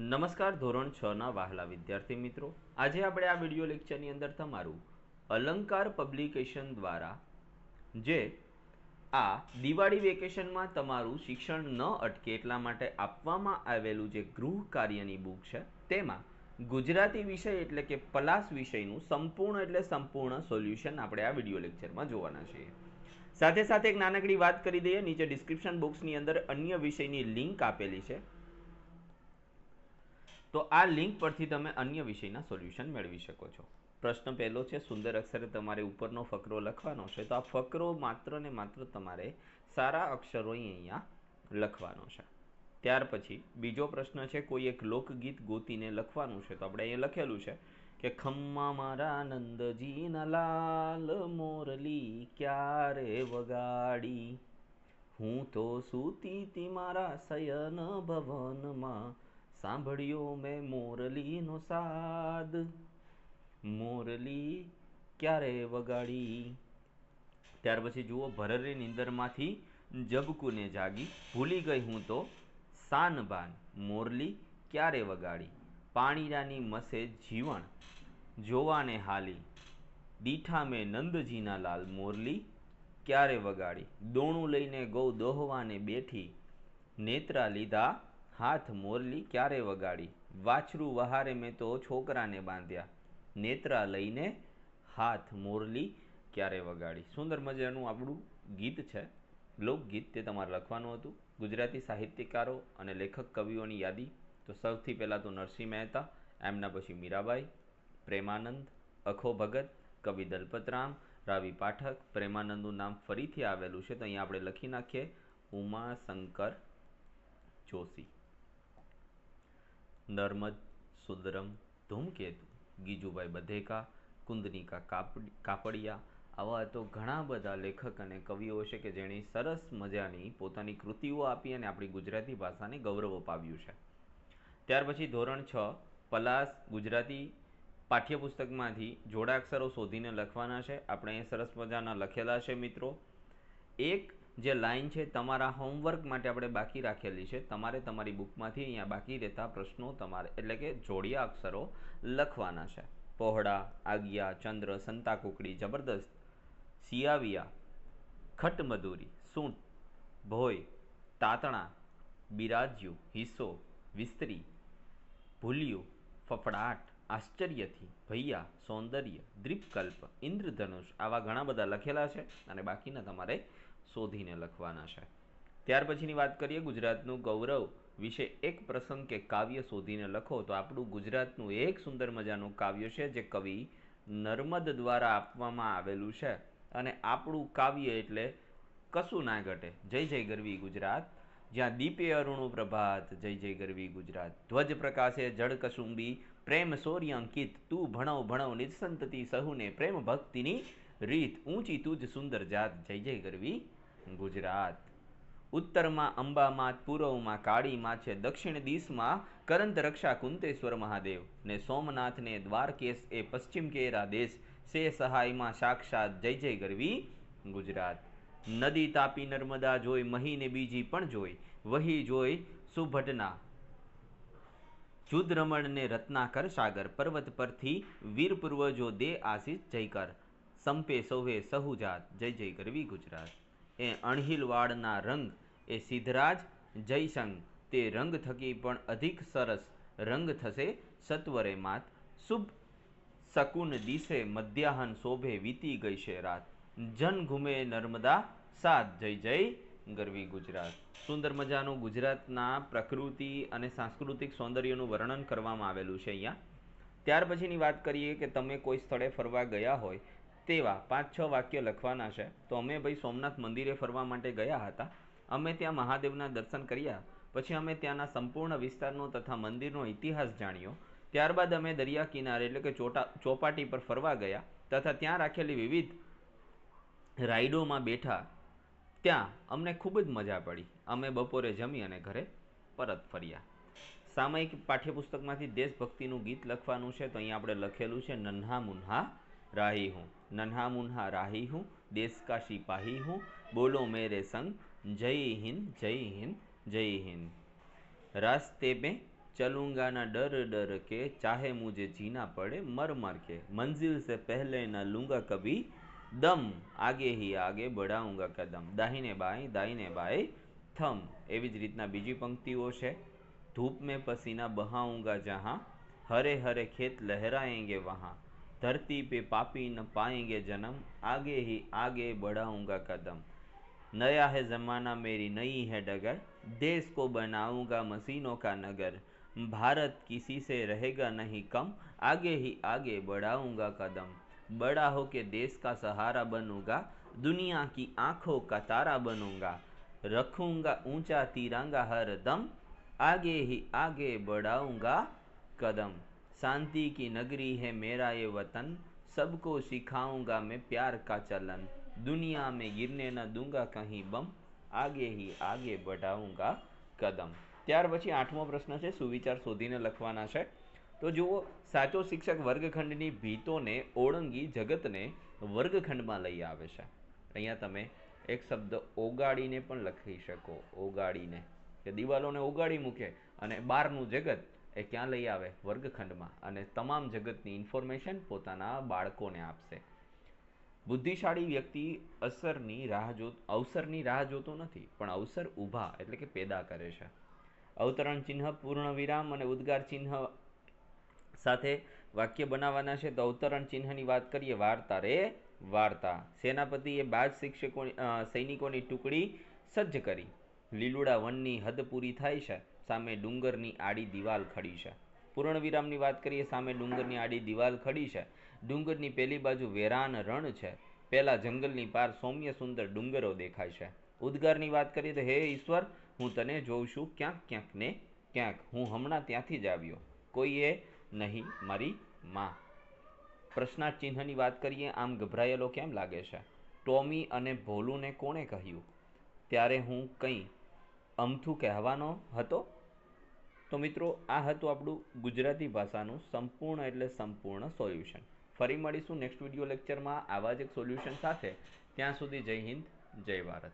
નમસ્કાર, ધોરણ છ ના વહાલા વિદ્યાર્થી મિત્રો. આજે આપણે આ વિડિયો લેક્ચરની અંદર તમારું અલંકાર પબ્લિકેશન દ્વારા જે આ દિવાળી વેકેશનમાં તમારું શિક્ષણ ન અટકે એટલા માટે આપવામાં આવેલું જે ગૃહ કાર્યની બુક છે, તેમાં ગુજરાતી વિષય એટલે કે પલાસ વિષયનું સંપૂર્ણ એટલે સંપૂર્ણ સોલ્યુશન આપણે આ વિડિયો લેક્ચરમાં જોવાના છીએ. સાથે સાથે એક નાનકડી વાત કરી દઈએ, નીચે ડિસ્ક્રિપ્શન બોક્સની અંદર અન્ય વિષયની લિંક આપેલી છે. તો આ લિંક પરથી તમે અન્ય વિષયના સોલ્યુશન મેળવી શકો છો. પ્રશ્ન પહેલો છે, સુંદર અક્ષરે તમારે ઉપરનો ફકરો લખવાનો છે. તો આ ફકરો માત્ર ને માત્ર તમારે સારા અક્ષરો અહીંયા લખવાનો છે. ત્યાર પછી બીજો પ્રશ્ન છે, કોઈ એક લોકગીત ગોતીને લખવાનું છે? તો આપણે અહીંયા લખેલું છે કે, ખમ્મા મારા નંદજીના લાલ મોરલી ક્યારે વગાડી? હું તો સૂતી તી મારા શયન ભવનમાં સાંભળ્યો મેં મોરલીનો સાદ. મોરલી ક્યારે વગાડી? ત્યાર પછી જુઓ ભરરી નીંદરમાંથી જબકુને જાગી. ભૂલી ગઈ હું તો. સાનબાન, મોરલી ક્યારે વગાડી? પાણીરાની મસે જીવણ જોવાને હાલી. દીઠા મેં નંદજીના લાલ મોરલી ક્યારે વગાડી? દોણું લઈને ગૌ દોહવાને બેઠી. નેત્રા લીધા હાથ મોરલી ક્યારે વગાડી? વાછરું વહારે મેં તો છોકરાને બાંધ્યા. નેત્રા લઈને હાથ મોરલી ક્યારે વગાડી? સુંદર મજાનું આપણું ગીત છે. લોકગીત તે તમારે લખવાનું હતું. ગુજરાતી સાહિત્યકારો અને લેખક કવિઓની યાદી. તો સૌથી પહેલાં તો નરસિંહ મહેતા, એમના પછી મીરાબાઈ, પ્રેમાનંદ, અખો ભગત, કવિ દલપતરામ રાવી પાઠક, પ્રેમાનંદનું નામ ફરીથી આવેલું છે. તો અહીંયા આપણે લખી નાખીએ ઉમાશંકર જોશી. નર્મદ, સુંદરમ, ધૂમકેતુ, ગીજુભાઈ બધેકા, કુંદનિકા કાપડ, કાપડિયા આવા તો ઘણા બધા લેખક અને કવિઓ છે કે જેણે સરસ મજાની પોતાની કૃતિઓ આપી અને આપણી ગુજરાતી ભાષાને ગૌરવ અપાવ્યું છે. ત્યાર પછી ધોરણ છ, પલાસ, ગુજરાતી પાઠ્યપુસ્તકમાંથી જોડાક્ષરો શોધીને લખવાના છે. આપણે સરસ મજાના લખેલા છે મિત્રો. એક જે લાઈન છે તમારા હોમવર્ક માટે આપણે બાકી રાખેલી છે, તમારે તમારી બુકમાંથી અહીંયા બાકી રહેતા પ્રશ્નો તમારે, એટલે કે જોડિયા અક્ષરો લખવાના છે. પહોળા, આગિયા, ચંદ્ર, સંતા કુકડી, જબરદસ્ત સિયાવિયા ખટમધુરી સૂંટ ભોય, તાતણા, બિરાજ્યું, હિસ્સો, વિસ્તરી, ભૂલ્યું, ફફડાટ, આશ્ચર્યથી, ભૈયા, સૌંદર્ય દ્રીપકલ્પ ઇન્દ્રધનુષ, આવા ઘણા બધા લખેલા છે અને બાકીના તમારે શોધીને લખવાના છે. ત્યાર પછીની વાત કરીએ ગુજરાતનું ગૌરવ વિશે એક પ્રસંગ કે કાવ્ય શોધીને લખો તો આપણું ગુજરાતનું એક સુંદર મજાનું કાવ્ય છે જે કવિ નર્મદ દ્વારા આપવામાં આવેલું છે. અને આપણું કાવ્ય એટલે કશું ના ઘટે. જય જય ગરવી ગુજરાત. જ્યાં દીપે અરુણું પ્રભાત, જય જય ગરવી ગુજરાત. ધ્વજ પ્રકાશે જળ કસુંબી, પ્રેમ શૌર્ય અંકિત તું ભણવ ભણવ નિસંતતી સહુને પ્રેમ ભક્તિની રીત. ઊંચી તુજ સુંદર જાત. જય જય ગરવી ગુજરાત. ઉત્તરમાં અંબામાં, પૂર્વમાં કાળીમાં છે, દક્ષિણ દિશમાં કરંત રક્ષા કુંતેશ્વર મહાદેવ ને સોમનાથને દ્વારકેશ એ પશ્ચિમ કેરા દેશ સે સહાયમાં સાક્ષાત જય જય ગરવી ગુજરાત. નદી તાપી નર્મદા જોઈ, મહીને બીજી પણ જોઈ, વહી જોઈ સુભટના. જુદ્રમણને રત્નાકર સાગર પર્વત પરથી વીર પૂર્વજો દે આશીષ જયકર. સંપે સૌહે સહુજાત જય જય ગરવી ગુજરાત. એ અણહિલવાડના રંગ એ સિદ્ધરાજ જયસંગ તે રંગ થકી પણ અધિક સરસ રંગ થશે સત્વરે માત. શુભ શકુન દિશે મધ્યાહન શોભે વીતી ગઈ છે રાત. જન ઘુમે નર્મદા, સાત જય જય, ગરવી ગુજરાત. સુંદર મજાનું ગુજરાતના પ્રકૃતિ અને સાંસ્કૃતિક સૌંદર્યનું વર્ણન કરવામાં આવેલું છે અહીંયા. ત્યાર પછીની વાત કરીએ કે તમે કોઈ સ્થળે ફરવા ગયા હોય તેવા પાંચ છ વાક્ય લખવાના છે. તો અમે ભાઈ સોમનાથ મંદિરે ફરવા માટે ગયા હતા. અમે ત્યાં મહાદેવના દર્શન કર્યા. પછી અમે ત્યાંના સંપૂર્ણ વિસ્તારનો તથા મંદિરનો ઇતિહાસ જાણ્યો. ત્યારબાદ અમે દરિયા કિનારે એટલે કે ચોટા, ચોપાટી પર ફરવા ગયા તથા ત્યાં રાખેલી વિવિધ રાઇડોમાં બેઠા. ત્યાં અમને ખૂબ જ મજા પડી. અમે બપોરે જમી અને ઘરે પરત ફર્યા. સામયિક પાઠ્યપુસ્તકમાંથી દેશભક્તિનું ગીત લખવાનું છે. તો અહીંયા આપણે લખેલું છે, નન્હા મુન્હા રાહી હું. નન્હા મુન્હા રાહી હું દેશ કા સિપાહી હું બોલો મેરે સંગ જય હિન્દ જય હિન્દ જય હિન્દ रास्ते में चलूंगा ना डर डर के चाहे मुझे जीना पड़े मर मर के मंजिल से पहले न लूंगा कभी दम आगे ही आगे बढ़ाऊंगा કદમ દાહિને બાય દાહિને બાય થમ એવી જ રીતના બીજી પંક્તિઓ છે धूप में पसीना बहाऊंगा जहाँ हरे हरे खेत लहराएंगे वहाँ धरती पे पापी न पाएँगे जन्म, आगे ही आगे बढ़ाऊँगा कदम। नया है ज़माना, मेरी नई है डगर। देश को बनाऊँगा मशीनों का नगर। भारत किसी से रहेगा नहीं कम, आगे ही आगे बढ़ाऊँगा कदम। बड़ा हो के देश का सहारा बनूँगा, दुनिया की आँखों का तारा बनूँगा। रखूँगा ऊँचा तिरंगा हर दम, आगे ही आगे बढ़ाऊँगा कदम। शांति की नगरी है मेरा ये वतन। सबको सिखाऊंगा मैं प्यार का चलन। दुनिया में गिरने न दूंगा कहीं बम। આગે હી આગે બઢાઉંગા કદમ ત્યાર પછી આઠમો પ્રશ્ન છે સુવિચાર શોધીને લખવાના છે તો જુઓ સાચો શિક્ષક વર્ગખંડની ભીતોને ઓળંગી જગતને વર્ગખંડમાં લઈ આવે છે અહીંયા તમે એક શબ્દ ઓગાડીને પણ લખી શકો ઓગાડીને કે દિવાલોને ઓગાડી મૂકે અને બહારનું જગત એ ક્યાં લઈ આવે? વર્ગખંડમાં. અને તમામ જગતની ઇન્ફોર્મેશન પોતાના બાળકોને આપશે. બુદ્ધિશાળી વ્યક્તિ અસરની રાહ જો, અવસરની રાહ જોતો નથી, પણ અવસર ઊભા એટલે કે પેદા કરે છે. અવતરણ ચિહ્ન, પૂર્ણ વિરામ અને ઉદ્ગાર ચિહ્ન સાથે વાક્ય બનાવવાના છે. તો અવતરણ ચિહ્નની વાત કરીએ, વાર્તા રે વાર્તા. સેનાપતિએ બાજ શિક્ષકો સૈનિકોની ટુકડી સજ્જ કરી. લીલુડા વનની હદ પૂરી થાય છે. સામે ડુંગરની આડી દિવાલ ખડી છે. પૂર્ણ વિરામની વાત કરીએ, સામે ડુંગરની આડી દિવાલ ખડી છે. ડુંગરની પેલી બાજુ વેરાન રણ છે. પેલા જંગલની પાર સૌમ્ય સુંદર ડુંગરો દેખાય છે. ઉદ્ગારની વાત કરીએ તો, હે ઈશ્વર, હું તને જોઉં છું. ક્યાંક ક્યાંક ને ક્યાંક હું હમણાં ત્યાંથી જ આવ્યો. કોઈએ નહીં, મારી માં. પ્રશ્નાર્થ ચિહ્નની વાત કરીએ, આમ ગભરાયેલો કેમ લાગે છે? ટોમી અને ભોલુને કોણે કહ્યું? ત્યારે હું કંઈ અમથું કહેવાનો હતો? તો મિત્રો, આ હતું આપણું ગુજરાતી ભાષાનું સંપૂર્ણ એટલે સંપૂર્ણ સોલ્યુશન. ફરી મળીશું નેક્સ્ટ વીડિયો લેક્ચરમાં આવા જ એક સોલ્યુશન સાથે. ત્યાં સુધી જય હિન્દ, જય ભારત.